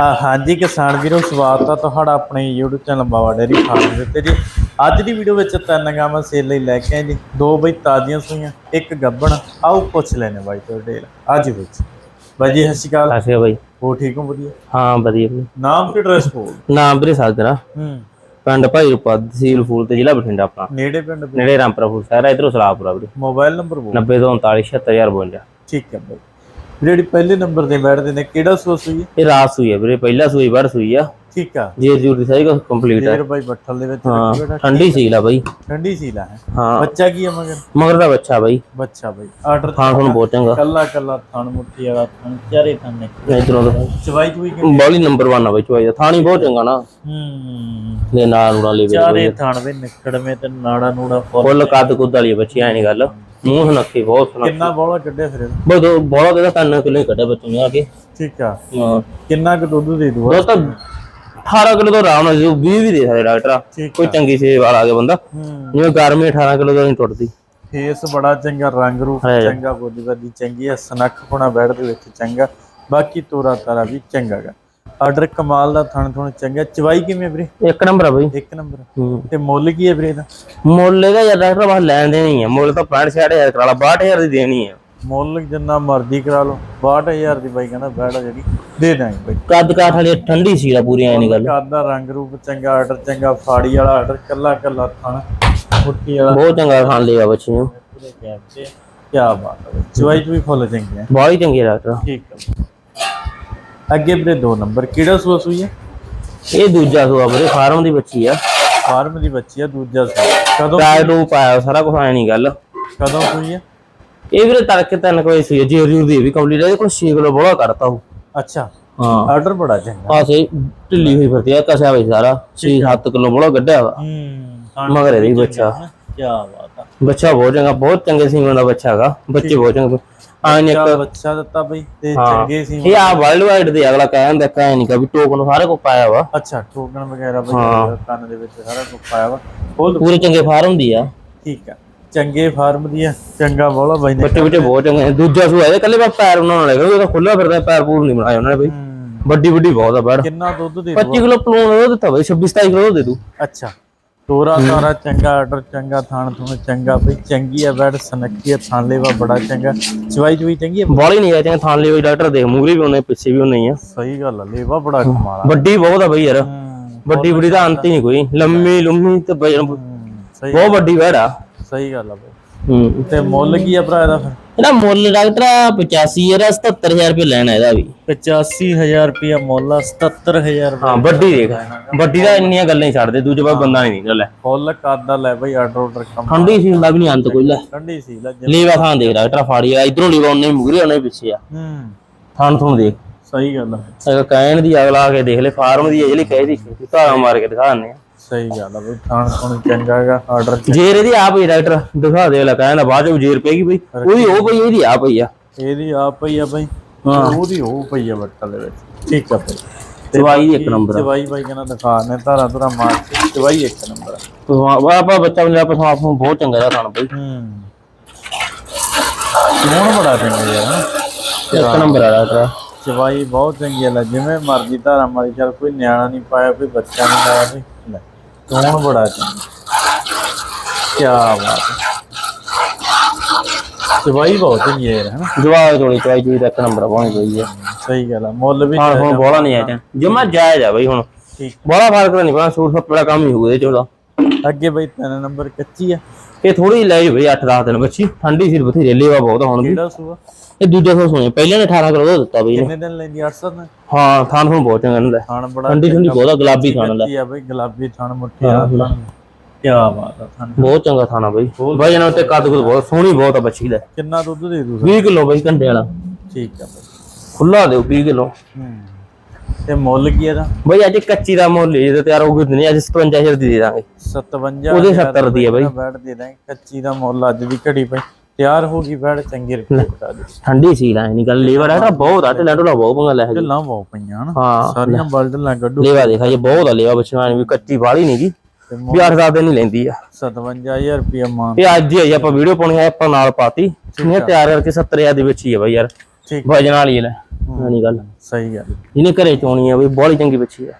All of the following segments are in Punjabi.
ਹਾਂਜੀ ਕਿਸਾਨ ਵੀਰੋ ਸਵਾਗਤ ਆ ਤੁਹਾਡਾ ਆਪਣੇ YouTube channel Bawa dairy farm ਦੇ ਉੱਤੇ ਜੀ। ਅੱਜ ਦੀ ਵੀਡੀਓ ਵਿੱਚ ਤਿੰਨ ਗਾਵਾਂ ਸੇਲ ਲਈ ਲੈ ਕੇ ਆਏ ਜੀ। ਦੋ ਬਈ ਤਾਜ਼ੀਆਂ ਸੂਈਆਂ ਇੱਕ ਗੱਬਣ। ਆਓ ਪੁੱਛ ਲੈਣੇ ਬਾਈ ਤੋਂ ਡੇਲ। ਅੱਜ ਵਿੱਚ। ਬਾਈ ਜੀ ਸਤਿ ਸ਼੍ਰੀ ਅਕਾਲ। ਅੱਛਾ ਬਾਈ। ਹੋ ਠੀਕ ਹੋ ਵਧੀਆ? ਹਾਂ ਵਧੀਆ ਵੀਰੇ ਨਾਮ ਤੇ ਐਡਰੈਸ ਬੋਲ ਨਾਮ ਵੀਰੇ ਸਾਜਰਾ ਹੂੰ। ਪਿੰਡ ਭਾਈ ਰੂਪਾ ਤਹਿਸੀਲ ਫੂਲ ਤੇ ਜ਼ਿਲ੍ਹਾ ਬਠਿੰਡਾ ਆਪਣਾ। ਨੇੜੇ ਪਿੰਡ ਨੇੜੇ ਰਾਮਪੁਰਾ ਫੂਲ ਸ਼ਹਿਰ ਹੈ ਇਧਰੋਂ ਸਲਾਹਪੁਰਾ ਵੀਰੇ। ਮੋਬਾਈਲ ਨੰਬਰ ਬੋਲ। 90 ਤੋਂ 39 76052 ਠੀਕ ਹੈ ਬਾਈ। ਜਿਹੜੀ ਪਹਿਲੇ ਨੰਬਰ ਤੇ ਬੈਠਦੇ ਨੇ ਕਿਹੜਾ ਸੋਸ ਹੋਈ ਇਹ ਰਾਤ ਸੂਈ ਹੈ ਵੀਰੇ ਪਹਿਲਾ ਸੂਈ ਬਾਰ ਸੂਈ ਆ। ਠੀਕ ਆ। ਜੇ ਜੂਰ ਸਾਰੀ ਕੁਝ ਕੰਪਲੀਟ ਹੈ ਫੇਰ ਬਾਈ ਬੱਠਲ ਦੇ ਵਿੱਚ ਹਾਂ ਰੱਖੀ ਬੈਠਾ। ਠੰਡੀ ਸੀਲ ਆ ਬਾਈ। ਠੰਡੀ ਸੀਲਾ ਹੈ ਹਾਂ। ਬੱਚਾ ਕੀ ਹੈ ਮਗਰ? ਮਗਰ ਦਾ ਬੱਚਾ ਬਾਈ। ਬੱਚਾ ਬਾਈ। ਆਰਡਰ ਖਾਣ ਤੁਹਾਨੂੰ ਬਹੁਤ ਚੰਗਾ। ਕੱਲਾ ਕੱਲਾ ਥਣ ਮੁੱਠੀ ਵਾਲਾ ਥਣ ਚਾਰੇ ਥਣ ਨੇ। ਇਧਰੋਂ ਦਾ ਚਵਾਈ ਚੁਈ ਕੇ ਬੋਲੀ ਨੰਬਰ 1 ਆ ਬਾਈ ਚੁਆਈ ਦਾ। ਥਾਣੀ ਬਹੁਤ ਚੰਗਾ ਨਾ। ਹੂੰ। ਦੇ ਨਾਲ ਨੂੜਾ ਲਈ ਚਾਰੇ ਥਣ ਵੀ ਨਿਕੜਵੇਂ ਤੇ ਨਾੜਾ ਨੂੜਾ ਫੁੱਲ ਕੱਦ ਕੁੱਦ ਵਾਲੀ ਬੱਚੀ ਐ ਨਹੀਂ ਗੱਲ। ਮੂੰਹ ਸੁਨੱਖੀ ਬਹੁਤ ਸੁਨੱਖੀ। ਕਿੰਨਾ ਬੋਲਾ ਕੱਢਿਆ ਫਿਰ ਇਹਦਾ? ਬਹੁਤ ਬੋਲਾ ਕਿਹਦਾ ਤਿੰਨ ਕਿਲੋ ਕੱਢਿਆ ਬੱਚੇ ਨੇ ਆ ਕੇ। ਠੀਕ ਆ। ਹਾਂ। ਕਿੰਨਾ ਕੁ ਦੁੱਧ ਦੇ ਦੂਗਾ? ਦੋਸਤ 18 ਕਿਲੋ ਤੋਂ ਆਰਾਮ ਨਾਲ ਜੀ 20 ਵੀ ਦੇ ਸਕਦੇ ਡਾਕਟਰ ਠੀਕ ਕੋਈ ਚੰਗੀ ਸੇਵ ਵਾਲਾ ਆ ਗਿਆ ਬੰਦਾ। ਹੂੰ। ਜਿਵੇਂ ਗਰਮੀ 18 ਕਿਲੋ ਤੋਂ ਨਹੀਂ ਟੁੱਟਦੀ। ਫੇਸ ਬੜਾ ਚੰਗਾ ਰੰਗ ਰੂਪ ਹੈ। ਚੰਗਾ ਬੋਲੀ ਬਾਦੀ ਚੰਗੀ ਆ ਸਨੱਖ ਬੈਠ ਦੇ ਵਿੱਚ ਚੰਗਾ। ਬਾਕੀ ਤੋਰਾ ਤਾਰਾ ਵੀ ਚੰਗਾ ਗਾ। ਆਰਡਰ ਕਮਾਲ ਦਾ ਥਣ ਥਣ ਚੰਗਾ। ਚਵਾਈ ਕਿਵੇਂ ਵੀਰੇ? ਇੱਕ ਨੰਬਰ ਆ ਬਈ। ਇੱਕ ਨੰਬਰ। ਤੇ ਮੁੱਲ ਕੀ ਹੈ ਵੀਰੇ ਦਾ ਮੁੱਲ ਇਹਦਾ ਯਾਰ ਡਾਕਟਰ ਬਸ ਲੈਣ ਦੇਣੀ ਹੈ ਮੁੱਲ ਤਾਂ 65 60000 ਕਰਾ ਲਾ 62000 ਦੀ ਦੇਣੀ ਹੈ ਮੁੱਲ ਜਿੰਨਾ ਮਰਜ਼ੀ ਕਰਾ ਲਓ। 62000 ਦੀ ਬਾਈ ਕਹਿੰਦਾ ਬੈਠ ਜਿਹੜੀ ਦੇ ਦਾਂਗੇ ਬਾਈ। ਕੱਦ ਕਾਠ ਵਾਲੀ ਠੰਡੀ ਸੀ ਆ ਪੂਰੀ ਐ ਨਹੀਂ ਗੱਲ। ਕਾਦਾ ਰੰਗ ਰੂਪ ਚੰਗਾ ਆਰਡਰ ਚੰਗਾ ਫਾੜੀ ਵਾਲਾ ਆਰਡਰ ਕੱਲਾ ਕੱਲਾ ਥਣ ਮੁੱਠੀ ਵਾਲਾ। ਬਹੁਤ ਚੰਗਾ ਖਾਣ ਲਿਆ ਬੱਚੀ ਨੂੰ। ਕੀ ਬਾਤ ਹੈ ਚਵਾਈ ਵੀ ਫੁੱਲ ਚੰਗੀ ਹੈ ਬਹੁਤ ਚੰਗੀ ਡਾਕਟਰ ਠੀਕ ਹੈ ਅੱਗੇ ਵੀਰੇ ਦੋ ਨੰਬਰ ਕਿਹੜਾ ਸੂਆ ਸੂਈ ਹੈ ਇਹ ਦੂਜਾ ਸੂਆ ਵੀਰੇ ਫਾਰਮ ਦੀ ਬੱਚੀ ਆ। ਫਾਰਮ ਦੀ ਬੱਚੀ ਆ ਦੂਜਾ ਸੂਆ। ਕਦੋਂ ਟਾਇਰ ਟੂ ਪਾਇਆ ਸਾਰਾ ਕੁਝ ਐ ਨਹੀਂ ਗੱਲ। ਕਦੋਂ ਸੂਈ ਹੈ ਇਹ ਵੀਰੇ ਤੜਕੇ ਤਿੰਨ ਕੋਈ ਸੀ ਜੀ ਹਜੂਰ ਦੀ ਵੀ ਕੰਪਲੀਟ ਇਹਦੇ ਕੋਲ 6 ਕਿਲੋ ਬੋਲਾ ਕੱਢਤਾ ਉਹ। ਅੱਛਾ। ਹਾਂ। ਆਰਡਰ ਬੜਾ ਚੰਗਾ। ਆ ਸੇ ਢਿੱਲੀ ਹੋਈ ਫਿਰਦੀ ਆ ਕਸਿਆ ਬਈ ਸਾਰਾ 6-7 ਕਿਲੋ ਬੋਲਾ ਕੱਢਿਆ ਵਾ। ਹੂੰ ਮਗਰ ਇਹਦੀ ਬੱਚਾ। ਕੀ ਬਾਤ ਆ। ਬੱਚਾ ਬਹੁਤ ਚੰਗਾ ਬਹੁਤ ਚੰਗੇ ਸੀਮਨ ਦਾ ਬੱਚਾ ਹੈਗਾ। ਬੱਚੇ ਬਹੁਤ ਚੰਗੇ। ਆਹ ਨੇ ਬੱਚਾ ਬੱਚਾ ਦਿੱਤਾ ਬਈ ਤੇ। ਚੰਗੇ ਸੀ ਇਹ ਆ ਵਰਲਡ ਵਾਈਡ ਦੇ ਅਗਲਾ ਕਹਿੰਦਾ ਕਹਿ ਨਹੀਂ ਕਿ ਟੋਕਨ ਸਾਰੇ ਕੋ ਪਾਇਆ ਵਾ। ਅੱਛਾ ਟੋਕਨ ਵਗੈਰਾ ਬਈ। ਕੰਨ ਦੇ ਵਿੱਚ ਸਾਰਾ ਕੁਝ ਪਾਇਆ ਵਾ। ਪੂਰੇ ਚੰਗੇ ਫਾਰਮ ਦੀ ਆ। ਠੀਕ ਆ। ਚੰਗੇ ਫਾਰਮ ਦੀ ਆ ਚੰਗਾ ਬੋਲਾ ਬਾਈ ਨੇ। ਬੱਚੇ ਬੱਚੇ ਬਹੁਤ ਚੰਗੇ। ਦੂਜਾ ਸੂਆ ਇਹਦੇ ਕੱਲੇ ਬਸ ਪੈਰ ਬਣਾਉਣ ਲੱਗੇ ਉਹ ਤਾਂ ਖੁੱਲਾ ਫਿਰਦਾ ਪੈਰ ਪੂਰ ਨਹੀਂ ਬਣਾਏ ਉਹਨਾਂ ਨੇ ਬਈ। ਵੱਡੀ ਵੱਡੀ ਬਹੁਤ ਆ ਬੈੜ ਕਿੰਨਾ ਦੁੱਧ ਦੇ 25 ਕਿਲੋ ਪਲੂਣ ਉਹ ਦਿੱਤਾ ਬਈ 26 27 ਕਿਲੋ ਦੇ ਦੂ। ਅੱਛਾ। ਤੋਰਾ ਤਾਰਾ ਚੰਗਾ ਆਰਡਰ ਚੰਗਾ ਥਾਣ ਥੂਣ ਚੰਗਾ ਬਈ ਚੰਗੀ ਆ ਬੈਡ ਸਨੱਕੀ ਆ ਥਾਣ ਲੈਵਾ ਬੜਾ ਚੰਗਾ। ਚਵਾਈ ਚੁਈ ਚੰਗੀ ਆ ਬਾਲੀ ਨਹੀਂ ਆ ਚੰਗਾ ਬਈ ਡਾਕਟਰ ਦੇਖ ਮੂਰੀ ਵੀ ਉਹਨੇ ਪਿੱਛੇ ਵੀ ਉਹਨੇ ਆ। ਸਹੀ ਗੱਲ ਆ ਲੇਵਾ ਬੜਾ ਕਮਾਲ ਆ। ਵੱਡੀ ਬਹੁਤ ਆ ਬਈ ਯਾਰ। ਵੱਡੀ ਵੱਡੀ ਦਾ ਅੰਤ ਹੀ ਨਹੀਂ ਕੋਈ। ਲੰਮੀ ਲੰਮੀ ਤੇ ਬਹੁਤ ਵੱਡੀ ਬੈੜ ਆ। ਸਹੀ ਗੱਲ ਆ ਬਈ। ਹੂੰ। ਤੇ ਮੁੱਲ ਕੀ ਆ ਭਰਾ ਇਹਦਾ ਫਿਰ? ਇਹਦਾ ਮੁੱਲ ਡਾਕਟਰ 85 ਯਾਰ 77000 ਰੁਪਏ ਲੈਣਾ ਇਹਦਾ ਵੀ। 85000 ਰੁਪਿਆ ਮੁੱਲ ਆ 77000 ਹਾਂ ਵੱਡੀ ਦੇਖ ਵੱਡੀ ਦਾ ਇੰਨੀਆਂ ਗੱਲਾਂ ਹੀ ਛੱਡਦੇ ਦੂਜੇ ਪਾਸੇ ਬੰਦਾ ਨਹੀਂ ਨਿਕਲ ਫੁੱਲ ਕਾਦਾ ਲੈ ਬਈ ਆਰਡਰ ਆਰਡਰ ਕੰਮ ਠੰਡੀ ਸੀ ਹੁੰਦਾ ਵੀ ਨਹੀਂ ਅੰਤ ਕੋਈ ਲੈ। ਠੰਡੀ ਸੀ ਲੱਜ ਲੀਵਾ ਥਾਂ ਦੇਖ ਡਾਕਟਰ ਫਾੜੀ ਆ ਇਧਰੋਂ ਲੀਵਾ ਉਹਨੇ ਮੁਗਰੇ ਉਹਨੇ ਪਿੱਛੇ ਆ। ਹੂੰ। ਥਾਂ ਥੋਂ ਦੇਖ। ਸਹੀ ਗੱਲ ਆ। ਕਹਿਣ ਦੀ ਅਗਲਾ ਆ ਕੇ ਦੇਖ ਲੈ ਫਾਰਮ ਦੀ ਆ ਜਿਹੜੀ ਕਹੇ ਦੀ ਧਾਰਾ ਮਾਰ ਕੇ ਦਿਖਾ ਦਿੰਦੇ ਆ। ਸਹੀ ਗੱਲ ਆ ਬਈ ਥਾਣ ਥੁਣ ਚੰਗਾ ਹੈਗਾ ਆਰਡਰ ਜੇਰ ਇਹਦੀ ਆਪ ਹੀ ਡਾਕਟਰ ਦਿਖਾ ਦੇ ਅਗਲਾ ਕਹਿੰਦਾ ਬਾਅਦ ਚ ਜੇਰ ਪੈਗੀ ਬਈ। ਉਹਦੀ ਉਹ ਪਈ ਇਹਦੀ ਆ ਪਈ ਆ। ਇਹਦੀ ਆ ਪਈ ਆ ਬਈ। ਹਾਂ। ਉਹਦੀ ਉਹ ਪਈ ਆ ਬੱਟਲ ਦੇ ਵਿੱਚ। ਠੀਕ ਆ ਬਈ। ਦਵਾਈ ਦੀ ਇੱਕ ਨੰਬਰ ਆ। ਚਵਾਈ ਬਾਈ ਕਹਿੰਦਾ ਦਿਖਾ ਨੇ ਧਾਰਾ ਧਾਰਾ ਮਾਰ ਕੇ ਚਵਾਈ ਇੱਕ ਨੰਬਰ ਆ। ਆਪਾਂ ਬੱਚਾ ਬੰਦਾ ਆਪਾਂ ਆਪ ਨੂੰ ਬਹੁਤ ਚੰਗਾ ਜਿਹਾ ਖਾਣਾ ਬਈ। ਹੂੰ। ਹੁਣ ਬੜਾ ਚੰਗਾ ਯਾਰ। ਇੱਕ ਨੰਬਰ ਆ ਡਾਕਟਰ। ਚਵਾਈ ਬਹੁਤ ਚੰਗੀ ਆ ਲੈ ਜਿਵੇਂ ਮਰਜ਼ੀ ਧਾਰਾ ਮਾਰੀ ਚੱਲ ਕੋਈ ਨਿਆਣਾ ਨਹੀਂ ਪਾਇਆ ਕੋਈ ਬੱਚਾ ਨਹੀਂ ਲਾਇਆ ਵੀ ਲੈ ਕੌਣ ਬੜਾ ਚੰਗਾ? ਕੀ ਬਾਤ ਹੈ। ਚਵਾਈ ਬਹੁਤ ਹੈ ਯਾਰ ਹਨਾ ਜਵਾਬ ਥੋੜੀ ਚਵਾਈ ਚੂਈ ਦਾ ਇੱਕ ਨੰਬਰ ਪਾਉਣੀ ਚਾਹੀਦੀ ਆ ਸਹੀ ਗੱਲ ਆ ਮੁੱਲ ਵੀ ਹਾਂ ਹੁਣ ਬੋਲਾ ਨਹੀਂ ਆਇਆ ਜਮਾ ਜਾਇਜ਼ ਆ ਬਈ ਹੁਣ। ਠੀਕ। ਬੋਲਾ ਫ਼ਰਕ ਤਾਂ ਨਹੀਂ ਪਾ ਸੂਟ ਸੱਪੜਾ ਕੰਮ ਹੀ ਹੋਊਗਾ ਇਹ ਚੋਦਾ ਅੱਗੇ ਬਈ ਤਿੰਨ ਨੰਬਰ ਕੱਚੀ ਆ। ਇਹ ਥੋੜੀ ਲੈ ਜੀ ਬਈ 8-10 ਦਿਨ ਬੱਚੀ। ਠੰਡੀ ਸਿਰ ਬਥੇਰੇ ਲੇਵਾ ਬਹੁਤ ਹੁਣ ਵੀ। ਕਿਹੜਾ ਸੂਆ? ਇਹ ਦੂਜਾ ਸੌ ਸੁਣੇ ਪਹਿਲੇ ਨੇ 18 ਕਿਲੋ ਦਾ ਦਿੱਤਾ ਬਈ ਇਹਨੇ। ਕਿੰਨੇ ਦਿਨ ਲੈਂਦੀ? 800 ਦਿਨ? ਹਾਂ ਥਾਨ ਹੁਣ ਬਹੁਤ ਚੰਗਾ ਹੁੰਦਾ ਥਾਣ ਬੜਾ ਠੰਡੀ ਠੰਡੀ ਬਹੁਤ ਗੁਲਾਬੀ ਥਾਨ ਕੱਚੀ ਆ ਬਈ ਗੁਲਾਬੀ ਥਾਣ ਮੁੱਠੀ ਆ ਕੀ ਬਾਤ ਆ ਥਾਣ ਬਹੁਤ ਚੰਗਾ ਥਾਣਾ ਬਈ। ਬਾਈ ਇਹਨਾਂ ਉੱਤੇ ਕੱਦ ਕੁਦ ਬਹੁਤ ਸੋਹਣੀ ਬਹੁਤ ਆ ਬੱਚੀ ਦਾ। ਕਿੰਨਾ ਦੁੱਧ ਦੇ ਦੂ 20 ਕਿਲੋ ਬਈ ਕੰਡੇ ਵਾਲਾ। ਠੀਕ ਆ ਬਈ। ਖੁੱਲਾ ਦਿਓ 20 ਕਿਲੋ। ਹੂੰ। ਤੇ ਮੁੱਲ ਕੀ ਇਹਦਾ? ਬਈ ਅੱਜ ਕੱਚੀ ਦਾ ਮੁੱਲ ਇਹ ਤੇ ਤਿਆਰ ਹੋ ਗਈ ਨਹੀਂ ਅੱਜ 57000 ਦੀ ਦੇ ਦਾਂਗੇ। 57 ਉਹਦੇ 70 ਦੀ ਬਈ। ਬੈਠ ਦੇ ਦਾਂਗੇ ਕੱਚੀ ਦਾ ਮੁੱਲ ਅੱਜ ਦੀ ਘੜੀ ਪਈ। ਤਿਆਰ ਹੋ ਗਈ ਬੈਠ ਚੰਗੀ ਰੁਪਏ ਬਤਾ ਦੇ ਠੰਡੀ ਸੀ ਲੈ ਨਹੀਂ ਗੱਲ ਲੇਵਰ ਹੈ ਬਹੁਤ ਆ ਢਿੱਲਾ ਢੋਲਾ ਬਹੁਤ ਪੰਗਾ ਲੈ ਜੀ ਢਿੱਲਾਂ ਬਹੁਤ ਪਈਆਂ ਹਨ ਹਾਂ ਸਾਰੀਆਂ ਬਲਡ ਲਾਂ ਕੱਢੂ। ਲੇਵਾ ਦੇਖਾ ਜੀ ਬਹੁਤ ਆ ਲੇਵਾ ਬੱਚਿਆਂ ਵੀ ਕੱਚੀ ਵਾਲੀ ਨਹੀਂ ਤੇ ਵੀ 8-10 ਦਿਨ ਹੀ ਲੈਂਦੀ ਆ। 57000 ਰੁਪਏ ਮਾਨ। ਇਹ ਅੱਜ ਹੀ ਆਪਾਂ ਵੀਡੀਓ ਪਾਉਣੀ ਆ ਆਪਾਂ ਨਾਲ ਪਾਤੀ। ਇਹ ਤਿਆਰ ਕਰਕੇ 70000 ਦੇ ਵਿੱਚ ਹੀ ਆ ਬਈ ਯਾਰ ਠੀਕ। ਵਜਨ ਵਾਲੀ ਲੈ। ਨਹੀਂ ਗੱਲ। ਸਹੀ ਗੱਲ। ਜਿਹਨੇ ਘਰੇ ਚੋਣੀ ਆ ਬਈ ਬਹੁਤ ਚੰਗੀ ਬੱਚੀ ਆ।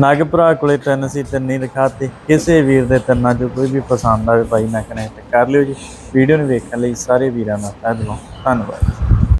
ਨਾਗਪੁਰਾ ਕੋਲੇ ਤਿੰਨ ਸੀ ਤਿੰਨ ਦਿਖਾਤੇ। ਕਿਸੇ ਵੀਰ ਦੇ ਤਿੰਨਾਂ ਚੋਂ ਕੋਈ ਵੀ ਪਸੰਦ ਆਵੇ ਭਾਈ ਨਾਲ ਕਨੈਕਟ ਕਰ ਲਿਓ ਜੀ। ਵੀਡੀਓ ਨੂੰ ਵੇਖਣ ਲਈ ਸਾਰੇ ਵੀਰਾਂ ਦਾ ਧੰਨਵਾਦ। ਧੰਨਵਾਦ।